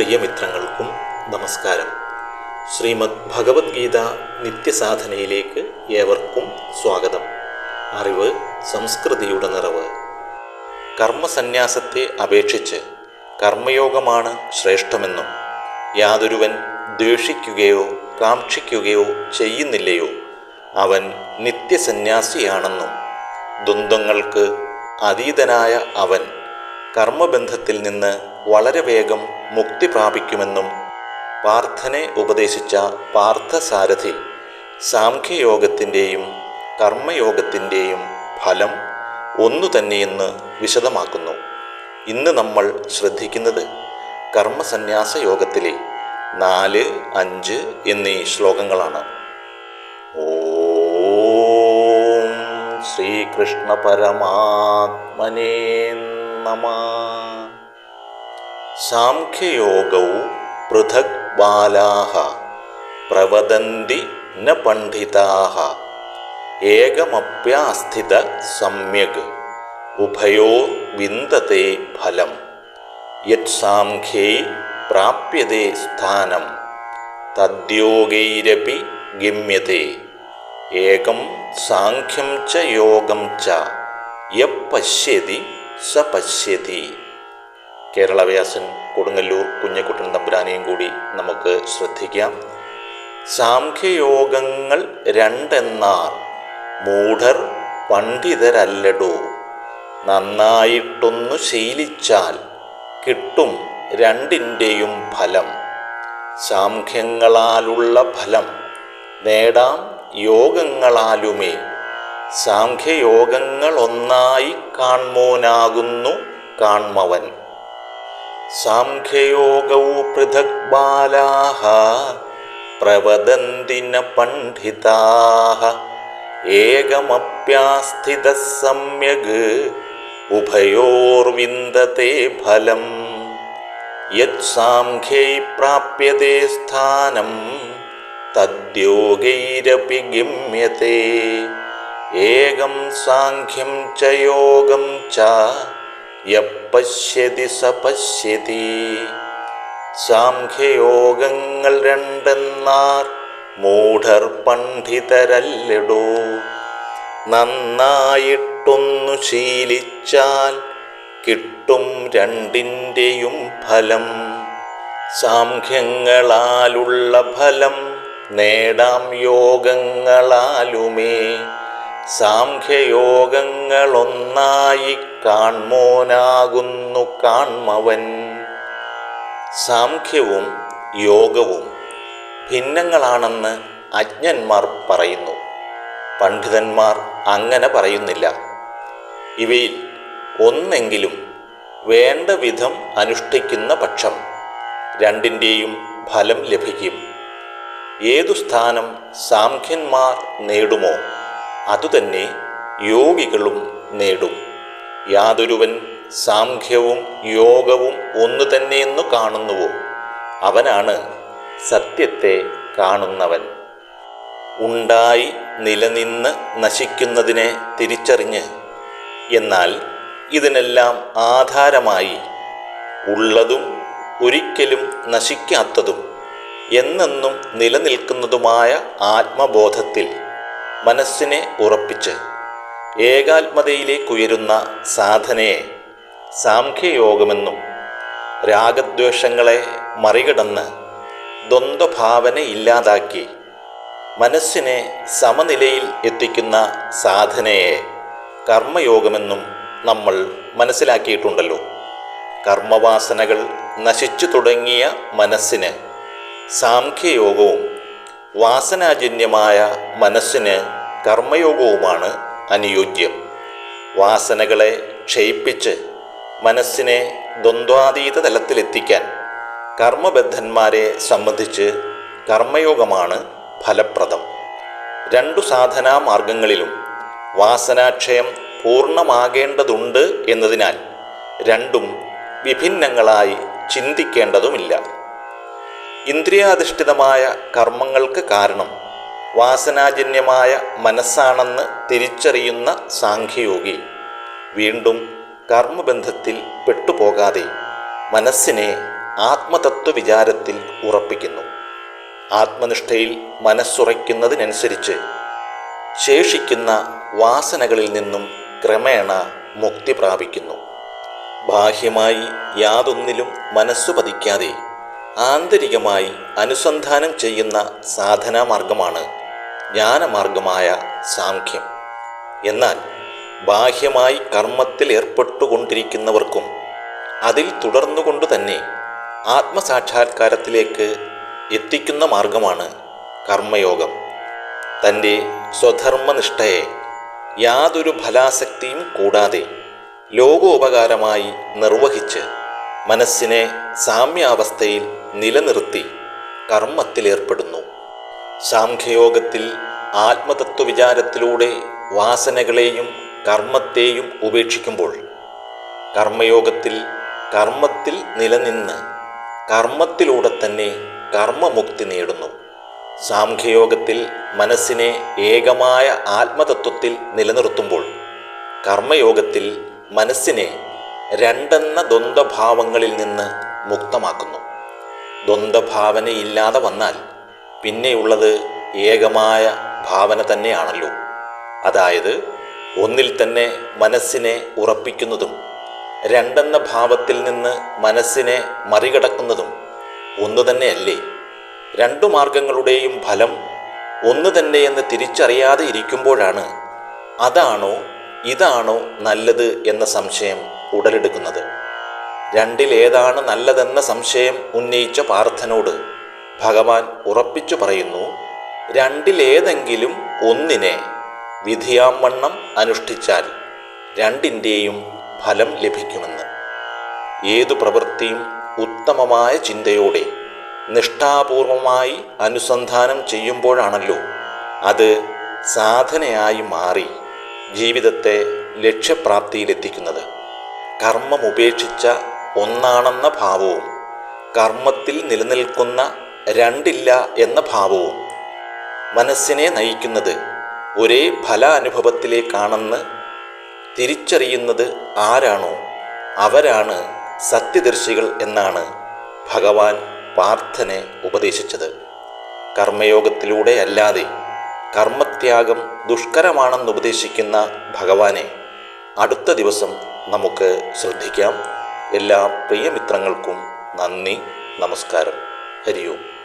പ്രിയമിത്രങ്ങൾക്കും നമസ്കാരം. ശ്രീമദ് ഭഗവത്ഗീത നിത്യസാധനയിലേക്ക് ഏവർക്കും സ്വാഗതം. അറിവ് സംസ്കൃതിയുടെ നിറവ്. കർമ്മസന്യാസത്തെ അപേക്ഷിച്ച് കർമ്മയോഗമാണ് ശ്രേഷ്ഠമെന്നും യാതൊരുവൻ ദ്വേഷിക്കുകയോ കാക്ഷിക്കുകയോ ചെയ്യുന്നില്ലയോ അവൻ നിത്യസന്യാസിയാണെന്നും ദ്വന്ദ്ങ്ങൾക്ക് അതീതനായ അവൻ കർമ്മബന്ധത്തിൽ നിന്ന് വളരെ വേഗം മുക്തി പ്രാപിക്കുമെന്നും പാർത്ഥനെ ഉപദേശിച്ച പാർത്ഥസാരഥി സാംഖ്യയോഗത്തിന്റെയും കർമ്മയോഗത്തിന്റെയും ഫലം ഒന്നു തന്നെയെന്ന് വിശദമാക്കുന്നു. ഇന്ന് നമ്മൾ ശ്രദ്ധിക്കുന്നത് കർമ്മസന്യാസ യോഗത്തിലെ നാല് അഞ്ച് എന്നീ ശ്ലോകങ്ങളാണ്. ഓം ശ്രീകൃഷ്ണ പരമാത്മനേ നമ. സാഖ്യയോഗൗ പൃഥക് ബാലാഹ. പ്രവദന്തി ന പണ്ഡിതാഹ. ഏകമപ്യാസ്ഥിത സമ്യക്. ഉഭയോ വിന്ദത്തെ ഫലം. യത്സാംഖ്യൈ പ്രാപ്യത്തെ സ്ഥാനം. തദ്യോഗൈരപി ഗമ്യത്തെ ഏകം സാഖ്യം ച യോഗം ച. യ പശ്യതി സ പശ്യതി കേരളവ്യാസൻ കൊടുങ്ങല്ലൂർ കുഞ്ഞക്കുട്ടൻ തമ്പുരാനെയും കൂടി നമുക്ക് ശ്രദ്ധിക്കാം. സാംഖ്യയോഗങ്ങൾ രണ്ടെന്നാർ മൂഢർ പണ്ഡിതരല്ലടോ. നന്നായിട്ടൊന്നു ശീലിച്ചാൽ കിട്ടും രണ്ടിന്റെയും ഫലം. സാംഖ്യങ്ങളാലുള്ള ഫലം നേടാം യോഗങ്ങളാലുമേ. സാംഖ്യയോഗങ്ങൾ ഒന്നായി കാൺമോനാകുന്നു കാൺമവൻ. സാംഖ്യയോഗവും പൃഥക് ബാലാഹ പ്രവദന്തിന പണ്ഡിതാഹ. ഏകമപ്യാസ്ഥിത സമ്യഗ് ഉഭയോർവിന്ദത്തെ ഫലം. യത് സാംഖ്യൈ പ്രാപ്യത്തെ സ്ഥാനം തദ്യോഗൈരപി ഗമ്യത്തെ ഏകം സാഖ്യം ച യോഗം ച യ പശ്യതി സ പശ്യതി. സാഖ്യയോഗങ്ങൾ രണ്ടെന്നാർ മൂഢർ പണ്ഡിതരല്ലിടൂ. നന്നായിട്ടൊന്നു ശീലിച്ചാൽ കിട്ടും രണ്ടിന്റെയും ഫലം. സാംഖ്യങ്ങളാലുള്ള ഫലം നേടാം യോഗങ്ങളാലുമേ. സാംഖ്യയോഗങ്ങളൊന്നായി കാൺമോനാകുന്നു കാൺമവൻ. സാംഖ്യവും യോഗവും ഭിന്നങ്ങളാണെന്ന് അജ്ഞന്മാർ പറയുന്നു. പണ്ഡിതന്മാർ അങ്ങനെ പറയുന്നില്ല. ഇവയിൽ ഒന്നെങ്കിലും വേണ്ട വിധം അനുഷ്ഠിക്കുന്ന പക്ഷം രണ്ടിന്റെയും ഫലം ലഭിക്കും. ഏതു സ്ഥാനം സാംഖ്യന്മാർ നേടുമോ? അതുതന്നെ യോഗികളും നേടും. യാതൊരുവൻ സാംഖ്യവും യോഗവും ഒന്നു തന്നെയെന്നു കാണുന്നുവോ? അവനാണ് സത്യത്തെ കാണുന്നവൻ. ഉണ്ടായി നിലനിന്ന് നശിക്കുന്നതിനെ തിരിച്ചറിഞ്ഞ്. എന്നാൽ ഇതിനെല്ലാം ആധാരമായി ഉള്ളതും ഒരിക്കലും നശിക്കാത്തതും എന്നെന്നും നിലനിൽക്കുന്നതുമായ ആത്മബോധത്തിൽ മനസ്സിനെ ഉറപ്പിച്ച് ഏകാത്മതയിലേക്കുയരുന്ന സാധനയെ സാംഖ്യയോഗമെന്നും രാഗദ്വേഷങ്ങളെ മറികടന്ന് ദ്വന്ദ്ഭാവന ഇല്ലാതാക്കി മനസ്സിനെ സമനിലയിൽ എത്തിക്കുന്ന സാധനയെ കർമ്മയോഗമെന്നും നമ്മൾ മനസ്സിലാക്കിയിട്ടുണ്ടല്ലോ. കർമ്മവാസനകൾ നശിച്ചു തുടങ്ങിയ മനസ്സിന് സാംഖ്യയോഗവും വാസനാജന്യമായ മനസ്സിന് കർമ്മയോഗവുമാണ് അനുയോജ്യം. വാസനകളെ ക്ഷയിപ്പിച്ച് മനസ്സിനെ ദ്വന്ദ്വാതീത തലത്തിലെത്തിക്കാൻ കർമ്മബദ്ധന്മാരെ സംബന്ധിച്ച് കർമ്മയോഗമാണ് ഫലപ്രദം. രണ്ടു സാധനാ മാർഗങ്ങളിലും വാസനാക്ഷയം പൂർണമാകേണ്ടതുണ്ട് എന്നതിനാൽ രണ്ടും വിഭിന്നങ്ങളായി ചിന്തിക്കേണ്ടതുമില്ല. ഇന്ദ്രിയാധിഷ്ഠിതമായ കർമ്മങ്ങൾക്ക് കാരണം വാസനാജന്യമായ മനസ്സാണെന്ന് തിരിച്ചറിയുന്ന സാഖ്യയോഗി. വീണ്ടും കർമ്മബന്ധത്തിൽ പെട്ടുപോകാതെ മനസ്സിനെ ആത്മതത്വ വിചാരത്തിൽ ഉറപ്പിക്കുന്നു. ആത്മനിഷ്ഠയിൽ മനസ്സുറയ്ക്കുന്നതിനനുസരിച്ച് ശേഷിക്കുന്ന വാസനകളിൽ നിന്നും ക്രമേണ മുക്തി പ്രാപിക്കുന്നു. ബാഹ്യമായി യാതൊന്നിലും മനസ്സു പതിക്കാതെ ആന്തരികമായി അനുസന്ധാനം ചെയ്യുന്ന സാധനാമാർഗമാണ് ജ്ഞാനമാർഗമായ സാംഖ്യം. എന്നാൽ ബാഹ്യമായി കർമ്മത്തിൽ ഏർപ്പെട്ടുകൊണ്ടിരിക്കുന്നവർക്കും അതിൽ തുടർന്നുകൊണ്ട് തന്നെ ആത്മസാക്ഷാത്കാരത്തിലേക്ക് എത്തിക്കുന്ന മാർഗമാണ് കർമ്മയോഗം. തന്റെ സ്വധർമ്മനിഷ്ഠയെ യാതൊരു ഫലാസക്തിയും കൂടാതെ ലോകോപകാരമായി നിർവഹിച്ച് മനസ്സിനെ സാമ്യാവസ്ഥയിൽ നിലനിർത്തി കർമ്മത്തിലേർപ്പെടുന്നു. സാംഖ്യയോഗത്തിൽ ആത്മതത്വ വിചാരത്തിലൂടെ വാസനകളെയും കർമ്മത്തെയും ഉപേക്ഷിക്കുമ്പോൾ കർമ്മയോഗത്തിൽ കർമ്മത്തിൽ നിലനിന്ന് കർമ്മത്തിലൂടെ തന്നെ കർമ്മമുക്തി നേടുന്നു. സാംഖ്യയോഗത്തിൽ മനസ്സിനെ ഏകമായ ആത്മതത്വത്തിൽ നിലനിർത്തുമ്പോൾ കർമ്മയോഗത്തിൽ മനസ്സിനെ രണ്ടെന്ന ദ്വന്ദ്ഭാവങ്ങളിൽ നിന്ന് മുക്തമാക്കുന്നു. ദ്വന്ദ്ഭാവനയില്ലാതെ വന്നാൽ പിന്നെയുള്ളത് ഏകമായ ഭാവന തന്നെയാണല്ലോ. അതായത് ഒന്നിൽ തന്നെ മനസ്സിനെ ഉറപ്പിക്കുന്നതും രണ്ടെന്ന ഭാവത്തിൽ നിന്ന് മനസ്സിനെ മറികടക്കുന്നതും ഒന്നു തന്നെയല്ലേ? രണ്ടു മാർഗങ്ങളുടെയും ഫലം ഒന്ന് തന്നെയെന്ന് തിരിച്ചറിയാതെ ഇരിക്കുമ്പോഴാണ് അതാണോ ഇതാണോ നല്ലത് എന്ന സംശയം ഉടലെടുക്കുന്നത്. രണ്ടിലേതാണ് നല്ലതെന്ന സംശയം ഉന്നയിച്ച പാർത്ഥനോട് ഭഗവാൻ ഉറപ്പിച്ചു പറയുന്നു രണ്ടിലേതെങ്കിലും ഒന്നിനെ വിധിയാംവണ്ണം അനുഷ്ഠിച്ചാൽ രണ്ടിന്റെയും ഫലം ലഭിക്കുമെന്ന്. ഏതു പ്രവൃത്തിയും ഉത്തമമായ ചിന്തയോടെ നിഷ്ഠാപൂർവമായി അനുസന്ധാനം ചെയ്യുമ്പോഴാണല്ലോ അത് സാധനയായി മാറി ജീവിതത്തെ ലക്ഷ്യപ്രാപ്തിയിലെത്തിക്കുന്നത്. കർമ്മം ഉപേക്ഷിച്ച ഒന്നാണെന്ന ഭാവവും കർമ്മത്തിൽ നിലനിൽക്കുന്ന രണ്ടില്ല എന്ന ഭാവവും മനസ്സിനെ നയിക്കുന്നത് ഒരേ ഫലാനുഭവത്തിലേക്കാണെന്ന് തിരിച്ചറിയുന്നത് ആരാണോ അവരാണ് സത്യദർശികൾ എന്നാണ് ഭഗവാൻ പാർത്ഥനെ ഉപദേശിച്ചത്. കർമ്മയോഗത്തിലൂടെ അല്ലാതെ കർമ്മത്യാഗം ദുഷ്കരമാണെന്ന് ഉപദേശിക്കുന്ന ഭഗവാനെ അടുത്ത ദിവസം നമുക്ക് ശ്രദ്ധിക്കാം. എല്ലാ പ്രിയമിത്രങ്ങൾക്കും നന്ദി നമസ്കാരം. हरिओम।